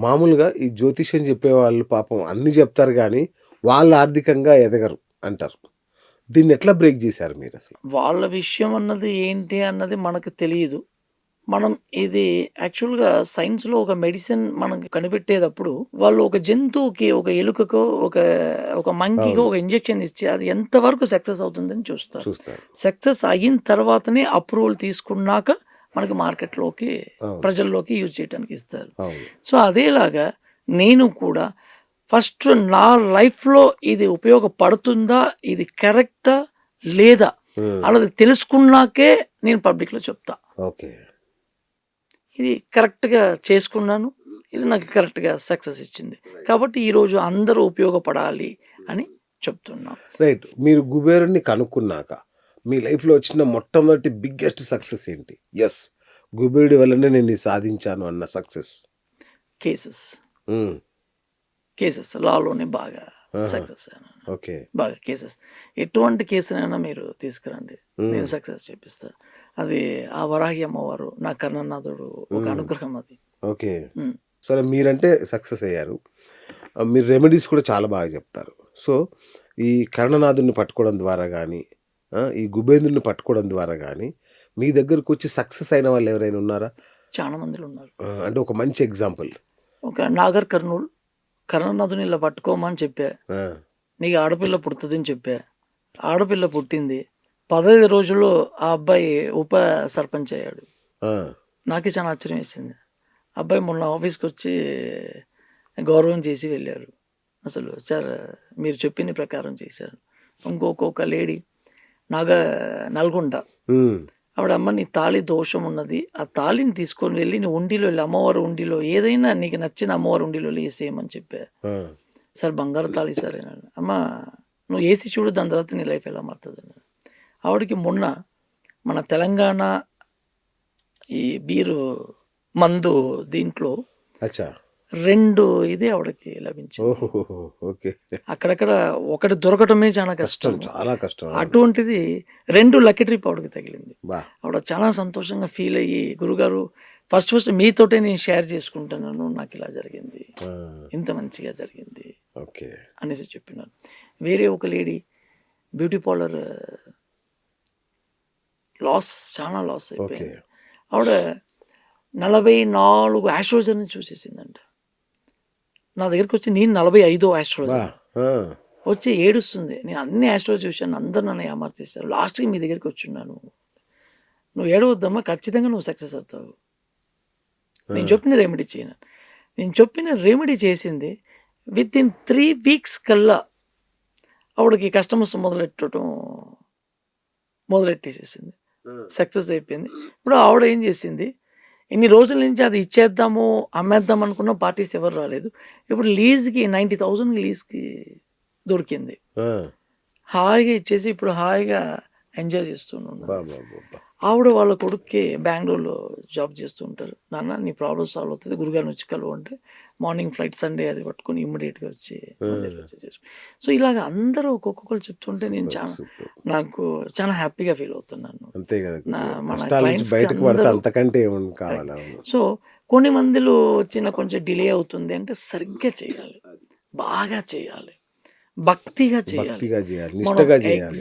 మామూలుగా ఈ జ్యోతిష్యం చెప్పేవాళ్ళు పాపం అన్ని చెప్తారు కానీ వాళ్ళు ఆర్థికంగా ఎదగరు అంటారు. దీన్ని ఎట్లా బ్రేక్ చేశారు మీరు అసలు? వాళ్ళ విషయం అన్నది ఏంటి అన్నది మనకు తెలియదు. మనం ఇది యాక్చువల్గా సైన్స్లో ఒక మెడిసిన్ మనకు కనిపెట్టేటప్పుడు వాళ్ళు ఒక జంతువుకి ఒక ఎలుకకో ఒక ఒక మంకీకో ఒక ఇంజెక్షన్ ఇచ్చి అది ఎంతవరకు సక్సెస్ అవుతుందని చూస్తారు. సక్సెస్ అయిన తర్వాతనే అప్రూవల్ తీసుకున్నాక మనకి మార్కెట్లోకి ప్రజల్లోకి యూజ్ చేయడానికి ఇస్తారు. సో అదేలాగా నేను కూడా ఫస్ట్ నా లైఫ్లో ఇది ఉపయోగపడుతుందా ఇది కరెక్టా లేదా అన్నది తెలుసుకున్నాకే నేను పబ్లిక్లో చెప్తా. ఓకే. ఇది కరెక్ట్గా చేసుకున్నాను ఇది నాకు కరెక్ట్గా సక్సెస్ ఇచ్చింది. కాబట్టి ఈరోజు అందరూ ఉపయోగపడాలి అని చెప్తున్నాం. రైట్. మీరు కుబేరుని కనుక్కున్నాక మీ లైఫ్లో వచ్చిన మొట్టమొదటి బిగ్గెస్ట్ సక్సెస్ ఏంటి? ఎస్ కుబేరుడి వల్లనే నేను సాధించాను అన్న సక్సెస్. కేసెస్. కేసెస్. లాలోనే బాగా. Success okay. బాగా కేసెస్. ఎటువంటి కేసునైనా మీరు తీసుకురండి. నేను సక్సెస్ చేపిస్తా. అది ఆ వరాహి అమ్మవారు నా కర్ణనాథుడు ఒక. అనుగ్రహం అది. ఓకే. సరే మీరంటే సక్సెస్ అయ్యారు. మీరు రెమెడీస్ కూడా చాలా బాగా చెప్తారు. సో ఈ కర్ణనాథుని పట్టుకోవడం ద్వారా కానీ ఈ గుబేంద్రుని పట్టుకోవడం ద్వారా కానీ మీ దగ్గరకు వచ్చి సక్సెస్ అయిన వాళ్ళు ఎవరైనా ఉన్నారా? చాలా మందిలో ఉన్నారు. అంటే ఒక మంచి ఎగ్జాంపుల్. ఒక నాగర్ కర్నూల్ కర్ణనాథుని ఇలా పట్టుకోమని చెప్పా. నీకు ఆడపిల్ల పుడుతుందని చెప్పా. ఆడపిల్ల పుట్టింది. పదహైదు రోజుల్లో ఆ అబ్బాయి ఉప సర్పంచ్ అయ్యాడు. నాకే చాలా ఆశ్చర్యం వేసింది. అబ్బాయి మొన్న ఆఫీస్కి వచ్చి గౌరవం చేసి వెళ్ళారు. అసలు సార్ మీరు చెప్పిన ప్రకారం చేశారు. ఇంకొక లేడీ నాగ నల్గొండ. ఆవిడ అమ్మ నీ తాళి దోషం ఉన్నది ఆ తాళిని తీసుకొని వెళ్ళి నీ ఉండిలో వెళ్ళి. అమ్మవారి ఉండిలో ఏదైనా నీకు నచ్చిన అమ్మవారి ఉండిలో వేసేయమని చెప్పా. సార్ బంగారు తాళి సార్ అన్నాడు. అమ్మ నువ్వు వేసి చూడు దాని తర్వాత నీ లైఫ్ ఎలా మారుతుంది ఆవిడకి మొన్న మన తెలంగాణ ఈ బీరు మందు దీంట్లో రెండు ఇది ఆవిడకి లభించింది. ఓకే. అక్కడక్కడ ఒకటి దొరకటమే చాలా కష్టం చాలా కష్టం అటువంటిది రెండు లక్కీ ట్రిప్ ఆవిడకి తగిలింది. ఆవిడ చాలా సంతోషంగా ఫీల్ అయ్యి గురుగారు ఫస్ట్ ఫస్ట్ మీతోటే నేను షేర్ చేసుకుంటున్నాను నాకు ఇలా జరిగింది. ఇంత మంచిగా జరిగింది ఓకే. అనేసి చెప్పినారు. వేరే ఒక లేడీ బ్యూటీ పార్లర్ లాస్ చాలా లాస్ అయిపోయింది. ఆవిడ నలభై నాలుగు ఆస్ట్రోజన్ చూసేసిందంట. నా దగ్గరికి వచ్చి నేను నలభై ఐదో బా ఆస్ట్రోజన్ ఆ, వచ్చి ఏడుస్తుంది. నేను అన్ని ఆస్ట్రోజ్ చూశాను అందరు నన్ను ఏమార్చేస్తారు లాస్ట్కి మీ దగ్గరికి వచ్చున్నాను నువ్వు ఏడవద్దమ్మా ఖచ్చితంగా నువ్వు సక్సెస్ అవుతావు. నేను చెప్పిన రెమెడీ చేయను. నేను చెప్పిన రెమెడీ చేసింది విత్ ఇన్ త్రీ వీక్స్ కల్లా ఆవిడకి కస్టమర్స్ మొదలెట్టడం మొదలెట్టేసేసింది. సక్సెస్ అయిపోయింది. ఇప్పుడు ఆవిడ ఏం చేసింది? ఇన్ని రోజుల నుంచి అది ఇచ్చేద్దాము అమ్మేద్దాం అనుకున్న పార్టీస్ ఎవరు రాలేదు. ఇప్పుడు లీజ్కి నైంటీ థౌజండ్ లీజ్కి దొరికింది. హాయిగా ఇచ్చేసి ఇప్పుడు హాయిగా ఎంజాయ్ చేస్తున్నాను ఆవిడ వాళ్ళ కొడుక్కి బెంగళూరులో జాబ్ చేస్తూ ఉంటారు. నాన్న నీ ప్రాబ్లమ్ సాల్వ్ అవుతుంది. గురుగారిని వచ్చి కలువు అంటే మార్నింగ్ ఫ్లైట్ సండే అది పట్టుకొని ఇమ్మీడియట్గా వచ్చి సో ఇలాగ అందరూ ఒక్కొక్కరు చెప్తుంటే నేను చాలా. నాకు చాలా హ్యాపీగా ఫీల్ అవుతున్నాను అంతే సో కొన్ని మందిలో చిన్న కొంచెం డిలే అవుతుంది అంటే సరిగ్గా చేయాలి. బాగా చేయాలి. భక్తిగా చేయాలి. చేయాలి.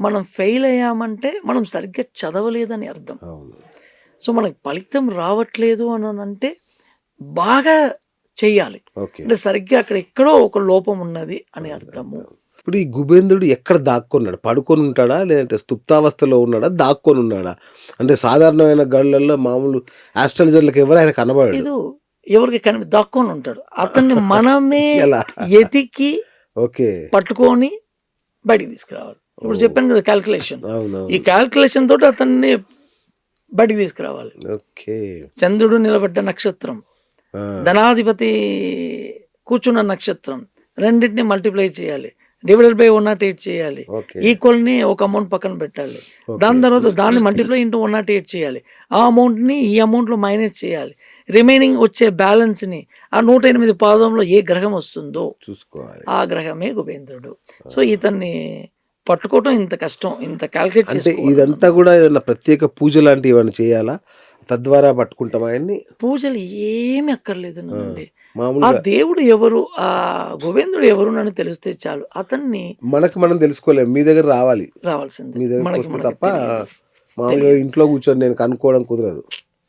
మనం చేయాలి ఫెయిల్ అయ్యామంటే మనం సరిగ్గా చదవలేదని అర్థం. సో మనకి ఫలితం రావట్లేదు అని అంటే బాగా చెయ్యాలి. ఓకే. అంటే సరిగ్గా అక్కడ ఎక్కడో ఒక లోపం ఉన్నది అని అర్థము. ఇప్పుడు ఈ గుబేంద్రుడు ఎక్కడ దాక్కున్నాడు? పడుకొని ఉంటాడా? లేదంటే స్తుప్తావస్థలో ఉన్నాడా? దాక్కొని ఉన్నాడా అంటే సాధారణమైన గళ్ళల్లో మామూలు ఆస్ట్రాలజర్లకు ఎవరు ఆయన కనబడాడు. ఇది ఎవరికి కనిపి దాక్కొని ఉంటాడు. అతన్ని మనమే ఎలా? ఎతికి ఓకే. పట్టుకొని బయటికి తీసుకురావాలి. ఇప్పుడు చెప్పాను కదా క్యాల్కులేషన్ ఈ క్యాల్కులేషన్ తోటి అతన్ని బయటికి తీసుకురావాలి. చంద్రుడు నిలబడ్డ నక్షత్రం ధనాధిపతి కూర్చున్న నక్షత్రం రెండింటిని మల్టిప్లై చేయాలి. Divided by one not eight చేయాలి. ఈక్వల్ని ఒక అమౌంట్ పక్కన పెట్టాలి. దాని తర్వాత దాన్ని multiply into one not eight చేయాలి. ఆ అమౌంట్ని ఈ అమౌంట్లో మైనస్ చేయాలి. రిమైనింగ్ వచ్చే బ్యాలెన్స్ని ఆ నూట ఎనిమిది పాదంలో ఏ గ్రహం వస్తుందో చూసుకోవాలి. ఆ గ్రహమే కుబేంద్రుడు సో ఇతన్ని పట్టుకోవటం ఇంత కష్టం ఇంత క్యాల్కులేట్ అంటే చేసుకోవాలి. ఇదంతా కూడా ఏదైనా ప్రత్యేక పూజ లాంటివి ఏమైనా చేయాలా? తద్వారా పట్టుకుంటాం ఆయన్ని పూజలు ఏమి అక్కర్లేదు నండి ఆ దేవుడు ఎవరు ఆ గోవిందుడు ఎవరు నన్ను తెలిస్తే చాలు. అతన్ని మనకి మనం తెలుసుకోలేము. మీ దగ్గర రావాలి. రావాల్సింది. మీ దగ్గర తప్ప. మామూలుగా ఇంట్లో కూర్చొని నేను కనుక్కోవడం కుదరదు.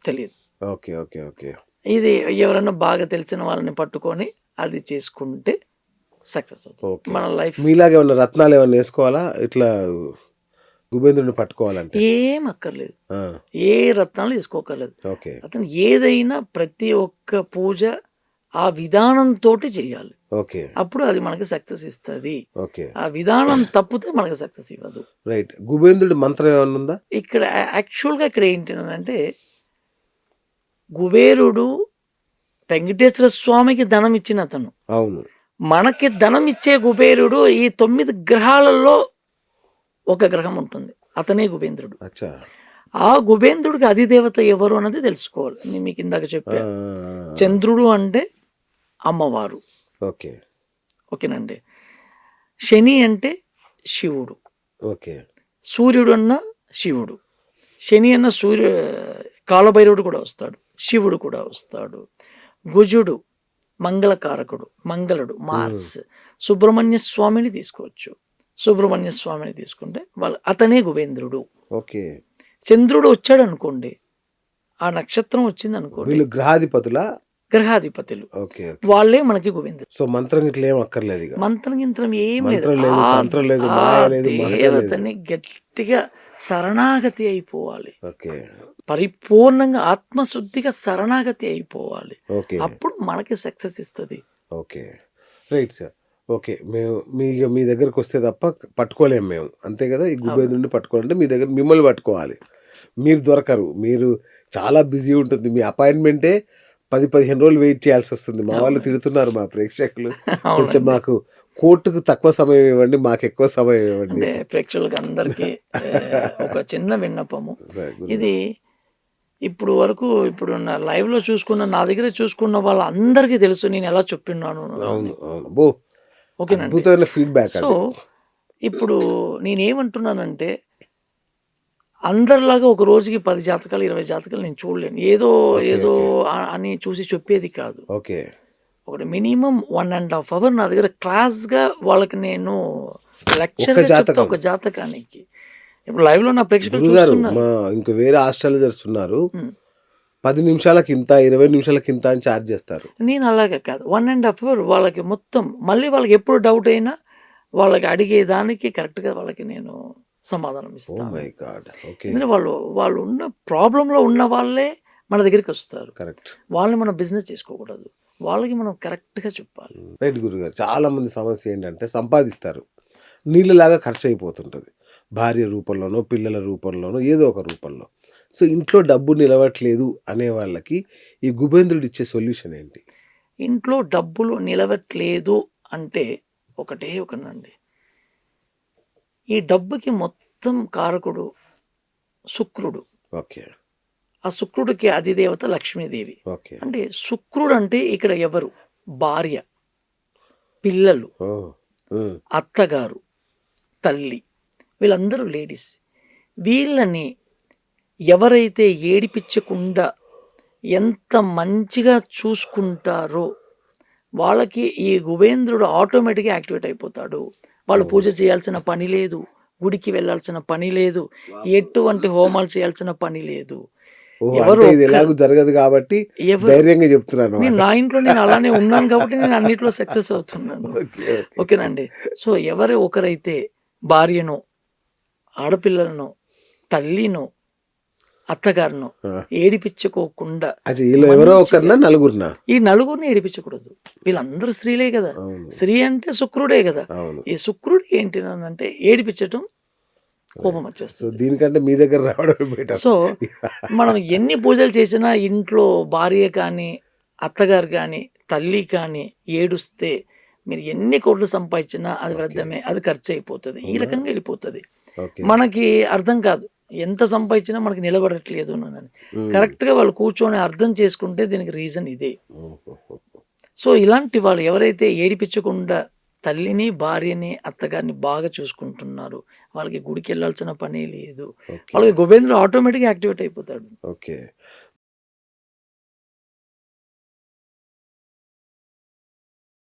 తెలియదు. Okay okay okay. ఇది ఎవరైనా బాగా తెలిసిన వాళ్ళని పట్టుకొని అది చేసుకుంటే సక్సెస్ అవుతుంది. మన లైఫ్. మీలాగా ఏమన్నా రత్నాలు ఏమన్నా వేసుకోవాలా? ఇట్లా గుబేంద్రుని పట్టుకోవాలంటే? ఏం అక్కర్లేదు. ఏ రత్నాలు తీసుకోకర్లేదు ఓకే. అతను ఏదైనా ప్రతి ఒక్క పూజ ఆ విధానంతో చేయాలి. ఓకే. అప్పుడు అది మనకి సక్సెస్ ఇస్తుంది. ఓకే. ఆ విధానం తప్పితే మనకి సక్సెస్ ఇవ్వదు. రైట్. గుబేంద్రుడి మంత్రం ఏమన్నా ఉందా? ఇక్కడ యాక్చువల్గా ఇక్కడ ఏంటి అంటే కుబేరుడు వెంకటేశ్వర స్వామికి ధనం ఇచ్చిన అతను. అవును. మనకి ధనం ఇచ్చే కుబేరుడు ఈ తొమ్మిది గ్రహాలలో ఒక గ్రహం ఉంటుంది. అతనే కుబేంద్రుడు. ఆ కుబేంద్రుడికి అధిదేవత ఎవరు అన్నది తెలుసుకోవాలి. నేను మీకు ఇందాక చెప్పా. చంద్రుడు అంటే అమ్మవారు. ఓకే. ఓకేనండి. శని అంటే శివుడు. ఓకే. సూర్యుడు అన్న శివుడు. శని అన్న సూర్య కాలభైరవుడు కూడా వస్తాడు. శివుడు కూడా వస్తాడు. గుజుడు మంగళకారకుడు మంగళుడు మార్స్. సుబ్రహ్మణ్య స్వామిని తీసుకోవచ్చు. సుబ్రహ్మణ్య స్వామిని తీసుకుంటే వాళ్ళ అతనే కుబేంద్రుడు ఓకే. చంద్రుడు వచ్చాడు అనుకోండి ఆ నక్షత్రం వచ్చింది అనుకోండి వీళ్ళు గ్రహాధిపతుల? గ్రహాధిపతులు. వాళ్ళే మనకి కుబేంద్రుడు సో మంత్రం ఇట్లా ఏం అక్కర్లేదు మంత్రం గింత్రం ఏం లేదు. దేవతని గట్టిగా శరణాగతి అయిపోవాలి. ఓకే. పరిపూర్ణంగా ఆత్మశుద్ధిగా శరణాగతి అయిపోవాలి. అప్పుడు మనకి సక్సెస్ ఇస్తుంది. ఓకే. Right sir. ఓకే. మేము మీ మీ దగ్గరకు వస్తే తప్ప పట్టుకోలేము మేము. అంతే కదా? ఈ గుబేంద్రుడిని పట్టుకోవాలంటే మీ దగ్గర మిమ్మల్ని పట్టుకోవాలి. మీరు దొరకరు. మీరు చాలా బిజీ ఉంటుంది. మీ అపాయింట్మెంటే పది పదిహేను రోజులు వెయిట్ చేయాల్సి వస్తుంది. మా వాళ్ళు తిడుతున్నారు మా ప్రేక్షకులు. కొంచెం మాకు కోర్టుకు తక్కువ సమయం ఇవ్వండి మాకు ఎక్కువ సమయం ఇవ్వండి. ప్రేక్షకులకు అందరికీ ఒక చిన్న విన్నపము. ఇది ఇప్పుడు వరకు ఇప్పుడు నా లైవ్లో చూసుకున్న నా దగ్గర చూసుకున్న వాళ్ళందరికీ తెలుసు నేను ఎలా చెప్పిన్నాను ఓకేనండి. ఫీడ్బ్యాక్ సో ఇప్పుడు నేనేమంటున్నానంటే అందరిలాగా ఒక రోజుకి పది జాతకాలు ఇరవై జాతకాలు నేను చూడలేను. ఏదో ఏదో అని చూసి చెప్పేది కాదు. ఓకే. ఒకటి minimum one and half hour నా దగ్గర క్లాస్గా వాళ్ళకి నేను లెక్చర్ చెప్తా. ఒక జాతకానికి. ఇప్పుడు లైవ్లో నా ప్రేక్షకులు మా ఇంకా వేరే ఆస్ట్రాలజర్స్ ఉన్నారు. పది నిమిషాలకి ఇంత ఇరవై నిమిషాలకి ఇంత అని ఛార్జ్ చేస్తారు. నేను అలాగే కాదు. వన్ అండ్ హాఫ్ అవర్ వాళ్ళకి మొత్తం మళ్ళీ వాళ్ళకి ఎప్పుడు డౌట్ అయినా వాళ్ళకి అడిగేదానికి కరెక్ట్గా వాళ్ళకి నేను సమాధానం ఓ ఇస్తాను. ఎందుకంటే వాళ్ళు వాళ్ళు ఉన్న ప్రాబ్లంలో ఉన్న వాళ్ళే మన దగ్గరికి వస్తారు. కరెక్ట్ వాళ్ళని మనం బిజినెస్ చేసుకోకూడదు. వాళ్ళకి మనం కరెక్ట్గా చెప్పాలి. రైట్ గురుగారు చాలా మంది సమస్య ఏంటంటే సంపాదిస్తారు. నీళ్ళలాగా ఖర్చు అయిపోతుంటుంది. భార్య రూపంలోనో పిల్లల రూపంలోనో ఏదో ఒక రూపంలో. సో ఇంట్లో డబ్బు నిలవట్లేదు అనే వాళ్ళకి ఈ గుబేంద్రుడు ఇచ్చే సొల్యూషన్ ఏంటి? ఇంట్లో డబ్బులు నిలవట్లేదు అంటే ఒకటే ఒకనండి ఈ డబ్బుకి మొత్తం కారకుడు శుక్రుడు. ఓకే. ఆ శుక్రుడికి అధిదేవత లక్ష్మీదేవి. ఓకే. అంటే శుక్రుడు అంటే ఇక్కడ ఎవరు? భార్య పిల్లలు అత్తగారు తల్లి. వీళ్ళందరూ లేడీస్. వీళ్ళని ఎవరైతే ఏడిపించకుండా ఎంత మంచిగా చూసుకుంటారో వాళ్ళకి ఈ గుబేంద్రుడు ఆటోమేటిక్గా యాక్టివేట్ అయిపోతాడు. వాళ్ళు పూజ చేయాల్సిన పని లేదు గుడికి వెళ్ళాల్సిన పని లేదు ఎటువంటి హోమాలు చేయాల్సిన పని లేదు. ఎవరు ఎలాగో జరగదు కాబట్టి ధైర్యంగా చెప్తున్నాను నేను నా ఇంట్లో నేను అలానే ఉన్నాను కాబట్టి నేను అన్నిట్లో సక్సెస్ అవుతున్నాను. ఓకే. ఓకేనండి. సో ఎవరు ఒకరైతే భార్యను ఆడపిల్లలను తల్లిను అత్తగారిను. ఏడిపించుకోకుండా ఎవరో నలుగురినా? ఈ నలుగురిని ఏడిపించకూడదు. వీళ్ళందరూ స్త్రీలే కదా. స్త్రీ అంటే శుక్రుడే కదా. ఈ శుక్రుడికి ఏంటి అంటే ఏడిపించటం కోపం వచ్చేస్తుంది. దీనికంటే మీ దగ్గర రావడం సో మనం ఎన్ని పూజలు చేసినా ఇంట్లో భార్య కానీ అత్తగారు కానీ తల్లి కానీ ఏడుస్తే మీరు ఎన్ని కోట్లు సంపాదించినా అది వ్యర్థమే అది ఖర్చు అయిపోతుంది. ఈ రకంగా వెళ్ళిపోతుంది. మనకి అర్థం కాదు. ఎంత సంపాదించినా మనకి నిలబడట్లేదు అని కరెక్ట్గా వాళ్ళు కూర్చొని అర్థం చేసుకుంటే దీనికి రీజన్ ఇదే. సో ఇలాంటి వాళ్ళు ఎవరైతే ఏడిపించకుండా తల్లిని భార్యని అత్తగారిని బాగా చూసుకుంటున్నారు వాళ్ళకి గుడికి వెళ్ళాల్సిన పనే లేదు. వాళ్ళకి గోబేంద్రుడు ఆటోమేటిక్గా యాక్టివేట్ అయిపోతాడు. ఓకే.